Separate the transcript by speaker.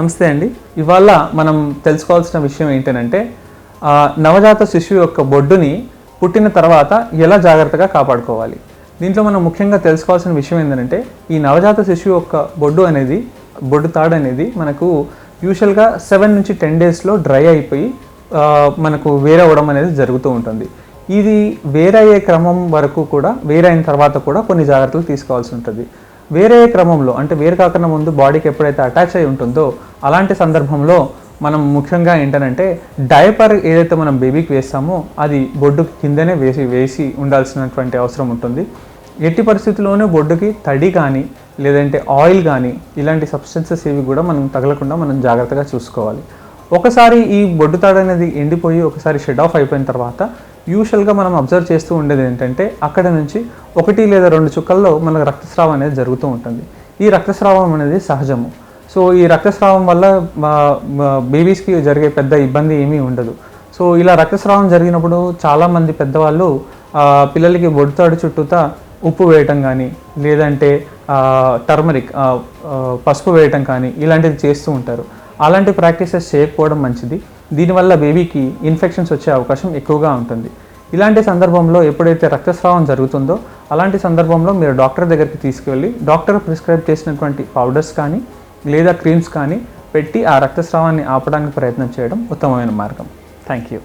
Speaker 1: నమస్తే అండి. ఇవాళ మనం తెలుసుకోవాల్సిన విషయం ఏంటంటే నవజాత శిశువు యొక్క బొడ్డుని పుట్టిన తర్వాత ఎలా జాగ్రత్తగా కాపాడుకోవాలి? దీంట్లో మనం ముఖ్యంగా తెలుసుకోవాల్సిన విషయం ఏంటంటే ఈ నవజాత శిశువు యొక్క బొడ్డు అనేది బొడ్డు తాడు అనేది మనకు యూజువల్గా సెవెన్ నుంచి టెన్ డేస్లో డ్రై అయిపోయి మనకు వేరే అనేది జరుగుతూ ఉంటుంది. ఇది వేరయ్యే క్రమం వరకు కూడా వేరైన తర్వాత కూడా కొన్ని జాగ్రత్తలు తీసుకోవాల్సి ఉంటుంది. వేరే క్రమంలో అంటే వేరు కాకుండా ముందు బాడీకి ఎప్పుడైతే అటాచ్ అయి ఉంటుందో అలాంటి సందర్భంలో మనం ముఖ్యంగా ఏంటంటే డైపర్ ఏదైతే మనం బేబీకి వేస్తామో అది బొడ్డుకి కిందనే వేసి వేసి ఉండాల్సినటువంటి అవసరం ఉంటుంది. ఎట్టి పరిస్థితుల్లోనూ బొడ్డుకి తడి కానీ లేదంటే ఆయిల్ కానీ ఇలాంటి సబ్స్టెన్సెస్ ఏవి కూడా మనం తగలకుండా మనం జాగ్రత్తగా చూసుకోవాలి. ఒకసారి ఈ బొడ్డు తాడు అనేది ఎండిపోయి ఒకసారి షెడ్ ఆఫ్ అయిపోయిన తర్వాత యూజువల్గా మనం అబ్జర్వ్ చేస్తూ ఉండేది ఏంటంటే అక్కడ నుంచి ఒకటి లేదా రెండు చుక్కల్లో మనకు రక్తస్రావం అనేది జరుగుతూ ఉంటుంది. ఈ రక్తస్రావం అనేది సహజము. సో ఈ రక్తస్రావం వల్ల బేబీస్కి జరిగే పెద్ద ఇబ్బంది ఏమీ ఉండదు. సో ఇలా రక్తస్రావం జరిగినప్పుడు చాలామంది పెద్దవాళ్ళు పిల్లలకి వొడ్డుతాడు చుట్టూతా ఉప్పు వేయటం కానీ లేదంటే టర్మరిక్ పసుపు వేయటం కానీ ఇలాంటివి చేస్తూ ఉంటారు. అలాంటి ప్రాక్టీసెస్ చేయకపోవడం మంచిది. దీనివల్ల బేబీకి ఇన్ఫెక్షన్స్ వచ్చే అవకాశం ఎక్కువగా ఉంటుంది. ఇలాంటి సందర్భంలో ఎప్పుడైతే రక్తస్రావం జరుగుతుందో అలాంటి సందర్భంలో మీరు డాక్టర్ దగ్గరికి తీసుకువెళ్ళి డాక్టర్ ప్రిస్క్రైబ్ చేసినటువంటి పౌడర్స్ కానీ లేదా క్రీమ్స్ కానీ పెట్టి ఆ రక్తస్రావాన్ని ఆపడానికి ప్రయత్నం చేయడం ఉత్తమమైన మార్గం. Thank you